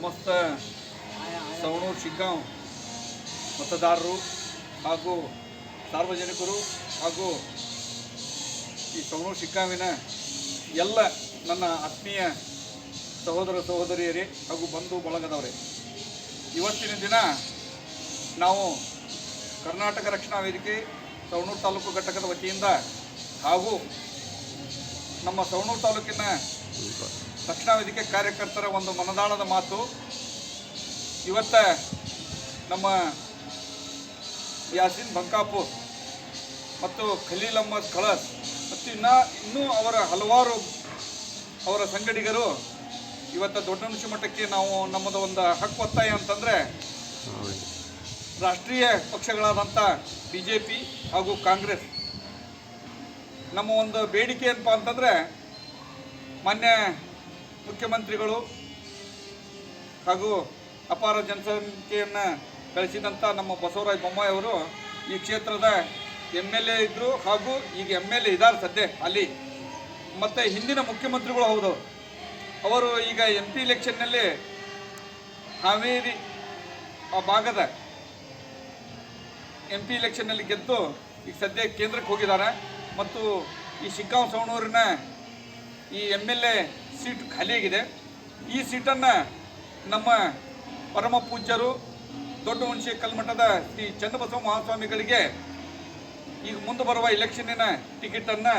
ಸಮಸ್ತ ಸವಣೂರು, ಶಿಗ್ಗಾಂವ್ ಮತದಾರರು ಹಾಗೂ ಸಾರ್ವಜನಿಕರು ಹಾಗೂ ಈ ಸವಣೂರು, ಶಿಗ್ಗಾಂವಿನ ಎಲ್ಲ ನನ್ನ ಆತ್ಮೀಯ ಸಹೋದರ ಸಹೋದರಿಯರೇ ಹಾಗೂ ಬಂಧು ಬಳಗದವರೇ. ಇವತ್ತಿನ ದಿನ ನಾವು ಕರ್ನಾಟಕ ರಕ್ಷಣಾ ವೇದಿಕೆ ಸವಣೂರು ತಾಲೂಕು ಘಟಕದ ವತಿಯಿಂದ ಹಾಗೂ ನಮ್ಮ ಸವಣೂರು ತಾಲೂಕಿನ ರಕ್ಷಣಾ ವೇದಿಕೆ ಕಾರ್ಯಕರ್ತರ ಒಂದು ಮನದಾಳದ ಮಾತು. ಇವತ್ತ ನಮ್ಮ ಯಾಸಿನ್ ಬಂಕಾಪುರ್ ಮತ್ತು ಖಲೀಲ್ ಅಹ್ಮದ್ ಖಳಸ್ ಮತ್ತು ಇನ್ನ, ಇನ್ನೂ ಅವರ ಹಲವಾರು ಅವರ ಸಂಗಡಿಗರು ಇವತ್ತು ದೊಡ್ಡ ಮಟ್ಟಕ್ಕೆ ನಾವು ನಮ್ಮದು ಒಂದು ಹಕ್ಕು ಒತ್ತಾಯ ಅಂತಂದರೆ ರಾಷ್ಟ್ರೀಯ ಪಕ್ಷಗಳಾದಂಥ ಬಿ ಜೆ ಪಿ ಹಾಗೂ ಕಾಂಗ್ರೆಸ್. ನಮ್ಮ ಒಂದು ಬೇಡಿಕೆ ಏನಪ್ಪ ಅಂತಂದರೆ ಮಾನ್ಯ ಮುಖ್ಯಮಂತ್ರಿಗಳು ಹಾಗೂ ಅಪಾರ ಜನಸಂಖ್ಯೆಯನ್ನು ಗಳಿಸಿದಂಥ ನಮ್ಮ ಬಸವರಾಜ ಬೊಮ್ಮಾಯಿ ಅವರು ಈ ಕ್ಷೇತ್ರದ ಎಂ ಎಲ್ ಎ ಇದ್ದರು ಹಾಗೂ ಈಗ ಎಂ ಎಲ್ ಎ ಇದ್ದಾರೆ ಸದ್ಯ ಅಲ್ಲಿ. ಮತ್ತು ಹಿಂದಿನ ಮುಖ್ಯಮಂತ್ರಿಗಳು ಹೌದು. ಅವರು ಈಗ ಎಂ ಪಿ ಇಲೆಕ್ಷನ್ನಲ್ಲಿ ಹಾವೇರಿ ಆ ಭಾಗದ ಎಂ ಪಿ ಇಲೆಕ್ಷನ್ನಲ್ಲಿ ಗೆದ್ದು ಈಗ ಸದ್ಯ ಕೇಂದ್ರಕ್ಕೆ ಹೋಗಿದ್ದಾರೆ. ಮತ್ತು ಈ ಶಿಗ್ಗಾಂವ್ ಸವಣೂರಿನ ಈ ಎಂ ಎಲ್ ಎ ಸೀಟ್ ಖಾಲಿಯಾಗಿದೆ ಈ ಸೀಟನ್ನು ನಮ್ಮ ಪರಮ ಪೂಜ್ಯರು, ದೊಡ್ಡ ಹುಣಸೆ ಕಲ್ಮಠದ ಶ್ರೀ ಚನ್ನಬಸವ ಮಹಾಸ್ವಾಮಿಗಳಿಗೆ ಈಗ ಮುಂದೆ ಬರುವ ಎಲೆಕ್ಷನ್ನಿನ ಟಿಕೆಟನ್ನು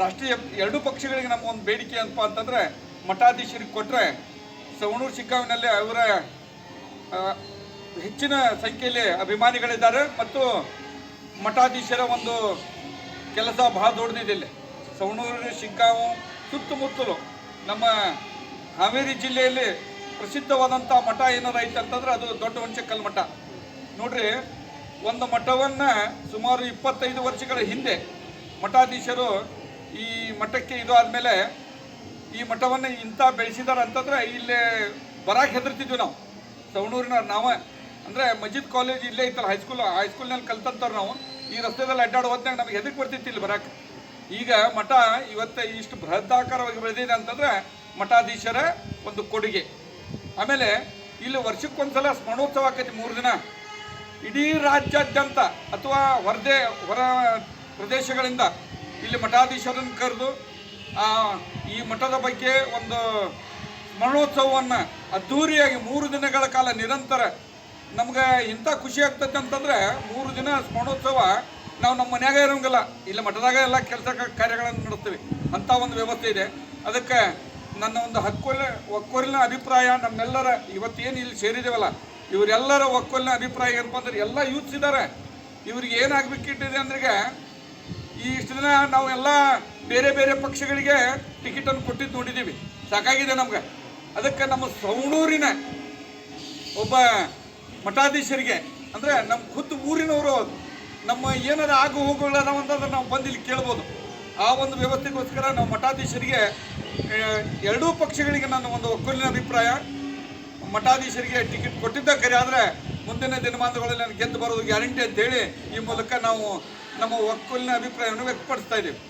ರಾಷ್ಟ್ರೀಯ ಎರಡೂ ಪಕ್ಷಗಳಿಗೆ ನಮ್ಮ ಒಂದು ಬೇಡಿಕೆ ಏನಪ್ಪ ಅಂತಂದರೆ ಮಠಾಧೀಶರಿಗೆ ಕೊಟ್ಟರೆ ಸವಣೂರು ಶಿಕ್ಕಾವಿನಲ್ಲಿ ಅವರ ಹೆಚ್ಚಿನ ಸಂಖ್ಯೆಯಲ್ಲಿ ಅಭಿಮಾನಿಗಳಿದ್ದಾರೆ ಮತ್ತು ಮಠಾಧೀಶರ ಒಂದು ಕೆಲಸ ಬಹಳ ದೊಡ್ಡದಿದೆ ಇಲ್ಲಿ. ಸವಣೂರು ಶಿಗ್ಗಾಂವು ಸುತ್ತಮುತ್ತಲು ನಮ್ಮ ಹಾವೇರಿ ಜಿಲ್ಲೆಯಲ್ಲಿ ಪ್ರಸಿದ್ಧವಾದಂಥ ಮಠ ಏನಾರು ಐತೆ ಅಂತಂದ್ರೆ ಅದು ದೊಡ್ಡ ಹುಣಸೆಕಲ್ ಮಠ. ನೋಡ್ರಿ, ಒಂದು ಮಠವನ್ನು ಸುಮಾರು ಇಪ್ಪತ್ತೈದು ವರ್ಷಗಳ ಹಿಂದೆ ಮಠಾಧೀಶರು ಈ ಮಠಕ್ಕೆ ಇದು ಆದಮೇಲೆ ಈ ಮಠವನ್ನು ಇಂಥ ಬೆಳೆಸಿದಾರೆ ಅಂತಂದ್ರೆ ಇಲ್ಲಿ ಬರಕ್ಕೆ ಹೆದರ್ತಿದ್ವಿ ನಾವು. ಸವಣೂರಿನ ನಾವ. ಅಂದರೆ ಮಜಿದ್ ಕಾಲೇಜ್ ಇಲ್ಲೇ ಇತ್ತಲ್ಲ ಹೈಸ್ಕೂಲ್ ಹೈಸ್ಕೂಲ್ನಲ್ಲಿ ಕಲ್ತಂತವ್ರು ನಾವು. ಈ ರಸ್ತೆದಲ್ಲಿ ಅಡ್ಡಾಡೋ ಹೊತ್ನಾಗ ನಮಗೆ ಹೆದಕ್ಕೆ ಬರ್ತಿತ್ತು ಇಲ್ಲಿ ಬರಾಕ್. ಈಗ ಮಠ ಇವತ್ತು ಇಷ್ಟು ಬೃಹದಾಕಾರವಾಗಿ ಬೆಳೆದಿದೆ ಅಂತಂದ್ರೆ ಮಠಾಧೀಶರ ಒಂದು ಕೊಡುಗೆ. ಆಮೇಲೆ ಇಲ್ಲಿ ವರ್ಷಕ್ಕೊಂದ್ಸಲ ಸ್ಮರಣೋತ್ಸವ ಆಕೈತಿ ಮೂರು ದಿನ. ಇಡೀ ರಾಜ್ಯಾದ್ಯಂತ ಅಥವಾ ಹೊರದೇ ಹೊರ ಪ್ರದೇಶಗಳಿಂದ ಇಲ್ಲಿ ಮಠಾಧೀಶರನ್ನು ಕರೆದು ಈ ಮಠದ ಬಗ್ಗೆ ಒಂದು ಸ್ಮರಣೋತ್ಸವವನ್ನು ಅದ್ಧೂರಿಯಾಗಿ ಮೂರು ದಿನಗಳ ಕಾಲ ನಿರಂತರ ನಮ್ಗೆ ಇಂಥ ಖುಷಿ ಆಗ್ತದೆ ಅಂತಂದ್ರೆ ಮೂರು ದಿನ ಸ್ಮರಣೋತ್ಸವ ನಾವು ನಮ್ಮ ಮನ್ಯಾಗ ಇರೋಂಗಿಲ್ಲ. ಇಲ್ಲಿ ಮಠದಾಗ ಎಲ್ಲ ಕೆಲಸ ಕಾರ್ಯಗಳನ್ನು ನಡೆಸ್ತೀವಿ. ಅಂಥ ಒಂದು ವ್ಯವಸ್ಥೆ ಇದೆ. ಅದಕ್ಕೆ ನನ್ನ ಒಂದು ಹಕ್ಕೊಲ್ಲ ಒಕ್ಕೊಲಿನ ಅಭಿಪ್ರಾಯ ನಮ್ಮೆಲ್ಲರ ಇವತ್ತೇನು ಇಲ್ಲಿ ಸೇರಿದೇವಲ್ಲ, ಇವರೆಲ್ಲರ ಒಕ್ಕೊಲಿನ ಅಭಿಪ್ರಾಯ ಏನಪ್ಪ ಅಂದ್ರೆ ಎಲ್ಲ ಯೂತ್ಸ್ ಇದ್ದಾರೆ. ಇವ್ರಿಗೆ ಏನಾಗಬೇಕಿಟ್ಟಿದೆ ಅಂದ್ರೆ ಈ ಇಷ್ಟು ದಿನ ನಾವು ಎಲ್ಲ ಬೇರೆ ಬೇರೆ ಪಕ್ಷಗಳಿಗೆ ಟಿಕೆಟನ್ನು ಕೊಟ್ಟಿದ್ದು ನೋಡಿದ್ದೀವಿ. ಸಾಕಾಗಿದೆ ನಮ್ಗೆ. ಅದಕ್ಕೆ ನಮ್ಮ ಸವಣೂರಿನ ಒಬ್ಬ ಮಠಾಧೀಶರಿಗೆ, ಅಂದರೆ ನಮ್ಮ ಖುದ್ದು ಊರಿನವರು ನಮ್ಮ ಏನಾರ ಆಗು ಹೋಗುಗಳದಾವ ಅಂತಂದ್ರೆ ನಾವು ಬಂದು ಇಲ್ಲಿ ಕೇಳ್ಬೋದು. ಆ ಒಂದು ವ್ಯವಸ್ಥೆಗೋಸ್ಕರ ನಾವು ಮಠಾಧೀಶರಿಗೆ ಎರಡೂ ಪಕ್ಷಗಳಿಗೆ ನನ್ನ ಒಂದು ಒಕ್ಕೂಲಿನ ಅಭಿಪ್ರಾಯ. ಮಠಾಧೀಶರಿಗೆ ಟಿಕೆಟ್ ಕೊಟ್ಟಿದ್ದ ಕರೆ ಆದರೆ ಮುಂದಿನ ದಿನಮಾನಗಳಲ್ಲಿ ನಾನು ಗೆದ್ದು ಬರೋದು ಗ್ಯಾರಂಟಿ ಅಂತೇಳಿ ಈ ಮೂಲಕ ನಾವು ನಮ್ಮ ಒಕ್ಕಲಿನ ಅಭಿಪ್ರಾಯವನ್ನು ವ್ಯಕ್ತಪಡಿಸ್ತಾ ಇದ್ದೀವಿ.